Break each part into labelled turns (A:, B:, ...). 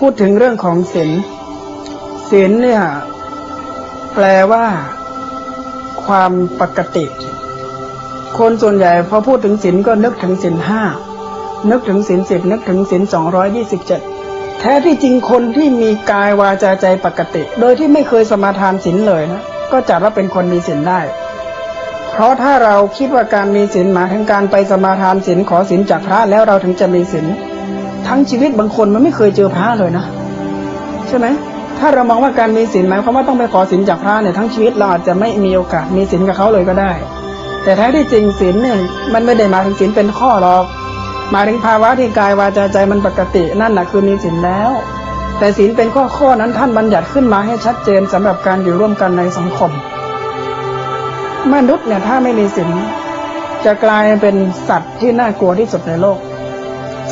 A: พูดถึงเรื่องของศีลศีลเนี่ย แปลว่า ความปกติ คนส่วนใหญ่พอพูดถึงศีลก็นึกถึงศีลห้านึกถึงศีลสิบนึกถึงศีลสองร้อยยี่สิบเจ็ดแท้ที่จริงคนที่มีกายวาจาใจปกติ โดยที่ไม่เคยสมาทานศีลเลยนะก็จัดว่าเป็นคนมีศีลได้ เพราะถ้าเราคิดว่าการมีศีลหมายถึงการไปสมาทานศีลขอศีลจากพระแล้วเราถึงจะมีศีล ทั้งชีวิตบางคนมันไม่เคยเจอพระเลยนะ ใช่ไหมถ้าเรามองว่าการมีศีลหมายความว่าต้องไปขอศีลจากพระเนี่ยทั้งชีวิตเราอาจจะไม่มีโอกาสมีศีลกับเขาเลยก็ได้ แต่แท้ที่จริงศีลเนี่ยมันไม่ได้มาถึงศีลเป็นข้อหรอกมาถึงภาวะที่กายวาจาใจมันปกตินั่นแหะคือมีศีลแล้ว แต่ศีลเป็นข้อข้อนั้นท่านบัญญัติขึ้นมาให้ชัดเจนสำหรับการอยู่ร่วมกันในสังคม มนุษย์เนี่ยถ้าไม่มีศีลจะกลายเป็นสัตว์ที่น่ากลัวที่สุดในโลก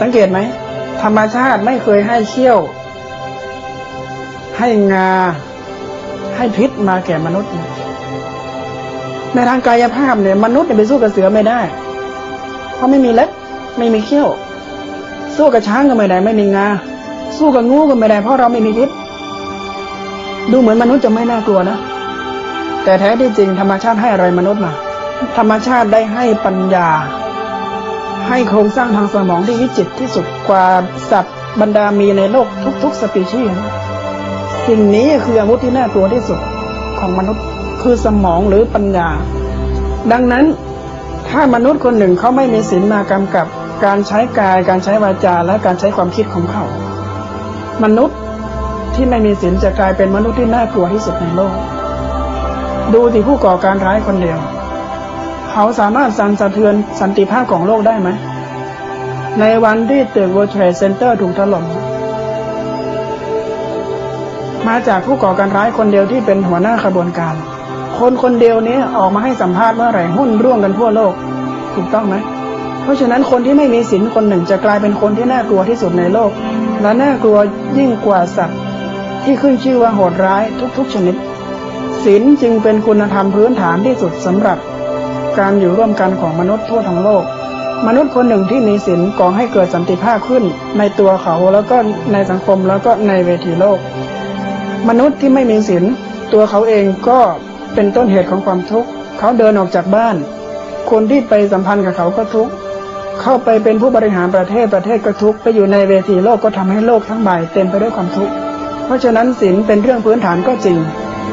A: สังเกตไหม ธรรมชาติไม่เคยให้เขี้ยว ให้งา ให้พิษมาแก่มนุษย์ ในทางกายภาพเนี่ยมนุษย์เนี่ยไปสู้กับเสือไม่ได้ เพราะไม่มีเล็บไม่มีเขี้ยว สู้กับช้างก็ไม่ได้ไม่มีงา สู้กับงูก็ไม่ได้เพราะเราไม่มีพิษ ดูเหมือนมนุษย์จะไม่น่ากลัวนะ แต่แท้ที่จริงธรรมชาติให้อะไรมนุษย์มาธรรมชาติได้ให้ปัญญา ให้โครงสร้างทางสมองที่วิจิตรที่สุดกว่าสัตว์บรรดามีในโลกทุก ๆ สปีชีส์สิ่งนี้คืออาวุธที่น่ากลัวที่สุดของมนุษย์คือสมองหรือปัญญา ดังนั้นถ้ามนุษย์คนหนึ่งเขาไม่มีศีลมากำกับการใช้กาย การใช้วาจาและการใช้ความคิดของเขา มนุษย์ที่ไม่มีศีลจะกลายเป็นมนุษย์ที่น่ากลัวที่สุดในโลก ดูที่ผู้ก่อการร้ายคนเดียว เขาสามารถสั่นสะเทือนสันติภาพของโลกได้ไหม ในวันที่ตึก World Trade Center ถูกถล่มมาจากผู้ก่อการร้ายคนเดียวที่เป็นหัวหน้าขบวนการ คนคนเดียวนี้ออกมาให้สัมภาษณ์เมื่อไหร่หุ้นร่วงกันทั่วโลก ถูกต้องไหม เพราะฉะนั้นคนที่ไม่มีศีลคนหนึ่งจะกลายเป็นคนที่น่ากลัวที่สุดในโลก และน่ากลัวยิ่งกว่าสัตว์ที่ขึ้นชื่อว่าโหดร้ายทุกๆชนิดศีลจึงเป็นคุณธรรมพื้นฐานที่สุดสำหรับ การอยู่ร่วมกันของมนุษย์ทั่วทั้งโลก มนุษย์คนหนึ่งที่มีศีลก่อให้เกิดสันติภาพขึ้น ในตัวเขาแล้วก็ในสังคมแล้วก็ในเวทีโลก มนุษย์ที่ไม่มีศีลตัวเขาเองก็เป็นต้นเหตุของความทุกข์เขาเดินออกจากบ้าน คนที่ไปสัมพันธ์กับเขาก็ทุกข์เข้าไปเป็นผู้บริหารประเทศประเทศก็ทุกข์ไปอยู่ในเวทีโลกก็ทำให้โลกทั้งใบเต็มไปด้วยความทุกข์เพราะฉะนั้นศีลเป็นเรื่องพื้นฐานก็จริง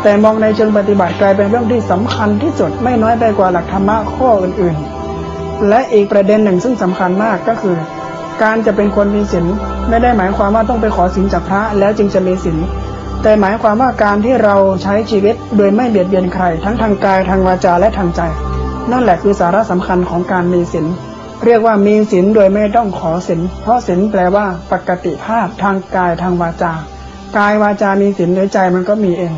A: แต่มองในเชิงปฏิบัติกลายเป็นเรื่องที่สำคัญที่สุดไม่น้อยไปกว่าหลักธรรมะข้ออื่นๆ และอีกประเด็นหนึ่งซึ่งสำคัญมากก็คือ การจะเป็นคนมีศีลไม่ได้หมายความว่าต้องไปขอศีลจากพระแล้วจึงจะมีศีลแต่หมายความว่าการที่เราใช้ชีวิตโดยไม่เบียดเบียนใคร ทั้งทางกายทางวาจาและทางใจ นั่นแหละคือสาระสำคัญของการมีศีลเรียกว่ามีศีลโดยไม่ต้องขอศีลเพราะศีลแปลว่าปกติภาพทางกายทางวาจา กายวาจามีศีลในใจมันก็มีเอง